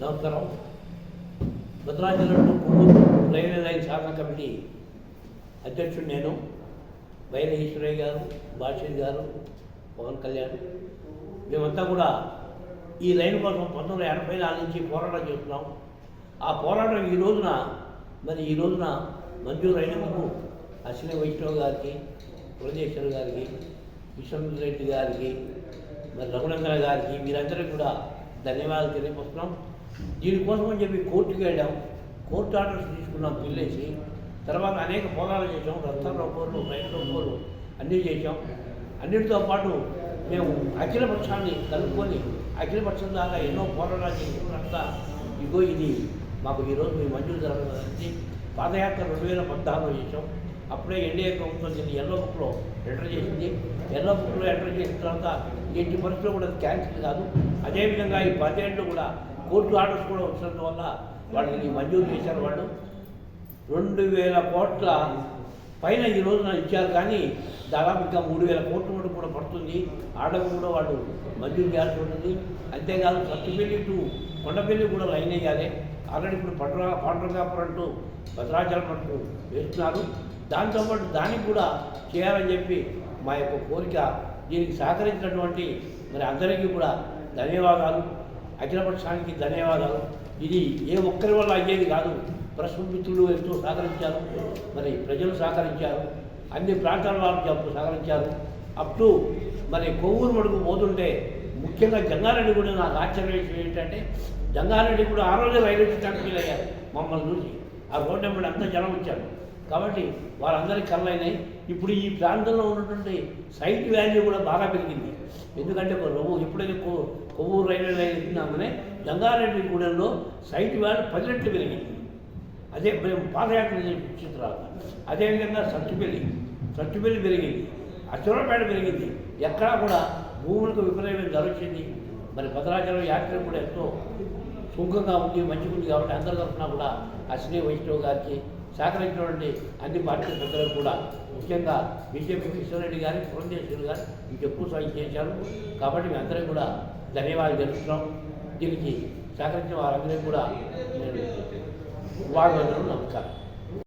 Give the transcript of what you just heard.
నమస్కారం Bhadrachalam to Kovvur railway line శాఖ committee అధ్యక్షుడు నేను బైర ఈశ్వరయ్య గారు బాషీర్ గారు పవన్ కళ్యాణ్. మేమంతా కూడా ఈ లైన్ కోసం పంతొమ్మిది వందల ఎనభై నాలుగు నుంచి పోరాటం చేస్తున్నాం. ఆ పోరాటం ఈ రోజున మరి ఈ రోజున మంజూరు అయినందుకు అశ్విని వైష్ణవ్ గారికి పురజేశ్వర్ గారికి విశ్వనాథ్ రెడ్డి గారికి మరి రఘునందన గారికి మీరందరికీ కూడా ధన్యవాదాలు తెలియపరుస్తున్నాం. దీనికోసం అని చెప్పి కోర్టుకి వెళ్ళాం. కోర్టు ఆర్డర్స్ తీసుకున్నాం పిల్లేసి. తర్వాత అనేక పోరాలు చేసాం రస్తాల ఒక్కోరు రైతు ఒక్కోరు అన్నీ చేసాం అన్నిటితో పాటు మేము అఖిల పక్షాన్ని కలుపుకొని అఖిల దాకా ఎన్నో పోరాటాలు చేసినంతా ఇగో ఇది మాకు ఈరోజు మీ మంజూరు జరగదని పాదయాత్ర రెండు వేల పద్నాలుగులో చేసాం అప్పుడే ఎన్డీఏ ప్రభుత్వం దీన్ని ఎల్లో బుక్లో ఎంటర్ చేసింది. ఎల్లో బుక్లో ఎంటర్ చేసిన తర్వాత ఎట్టి పరిస్థితుల్లో కూడా అది క్యాన్సిల్ కాదు. అదేవిధంగా ఈ పదేళ్ళు కూడా కోర్టు ఆర్డర్స్ కూడా వచ్చినందు వల్ల వాళ్ళకి మంజూరు చేశారు వాళ్ళు. రెండు వేల కోట్ల పైన ఈ రోజున ఇచ్చారు కానీ దాదాపు ఇంకా మూడు వేల కోట్ల వరకు కూడా పడుతుంది. ఆర్డర్ కూడా వాళ్ళు మంజూరు చేయాల్సి ఉంటుంది. అంతేకాదు సత్తుపల్లి టు కొండపల్లి కూడా లైన్ వేయాలి. ఆల్రెడీ ఇప్పుడు పట్రా పాండ్రకాపురం అంటూ భద్రాచలం అంటూ వేస్తున్నారు. దాంతోపాటు దానికి కూడా చేయాలని చెప్పి మా యొక్క కోరిక. దీనికి సహకరించినటువంటి మరి అందరికీ కూడా ధన్యవాదాలు. అఖిలపక్షానికి ధన్యవాదాలు. ఇది ఏ ఒక్కరి వల్ల అయ్యేది కాదు. ప్రెస్ మిత్రులు ఎంతో సహకరించారు. మరి ప్రజలు సహకరించారు. అన్ని ప్రాంతాల వారు సహకరించారు. అప్ టు మరి కొవ్వూరు మడుగు పోతుంటే ముఖ్యంగా జంగారెడ్డి కూడా నాకు ఆశ్చర్య విషయం ఏంటంటే జంగారెడ్డి కూడా ఆ రోజే రైల్వే స్టేషన్ వీలయ్యారు మమ్మల్ని చూసి ఆ రోడ్డు వెంబడి అంతా జనం వచ్చారు. కాబట్టి వాళ్ళందరికీ కళ్ళైనాయి. ఇప్పుడు ఈ ప్రాంతంలో ఉన్నటువంటి సైట్ వాల్యూ కూడా బాగా పెరిగింది. ఎందుకంటే రవ్వు ఎప్పుడైతే కొ- కొవ్వూరు రైల్వే లైన్ ఎక్కినామనే గంగారెడ్డి గూడెంలో సైట్ వాల్యూ పది రెట్లు పెరిగింది. అదే మేము పాదయాత్ర చిత్రాలు అదేవిధంగా సత్తుపల్లి సత్తుపల్లి పెరిగింది. అచ్చరపేట పెరిగింది. ఎక్కడా కూడా భూములకు విపరీతమైన ధర వచ్చింది. మరి భద్రాచలం యాత్ర కూడా ఎంతో సుఖంగా ఉంది మంచిగా ఉంది కాబట్టి అందరి తరఫున కూడా అశ్విని వైష్ణవ్ గారికి సహకరించినటువంటి అన్ని పార్టీ పెద్దలకు కూడా ముఖ్యంగా బీజేపీ కిషన్రెడ్డి గారి పురంధేశ్వరి గారు ఇంక ఎక్కువ సాయం చేశారు. కాబట్టి మేమందరం కూడా ధన్యవాదాలు తెలుపుతున్నాం. దీనికి సహకరించిన వారందరికీ కూడా నేను వారు నమస్కారం.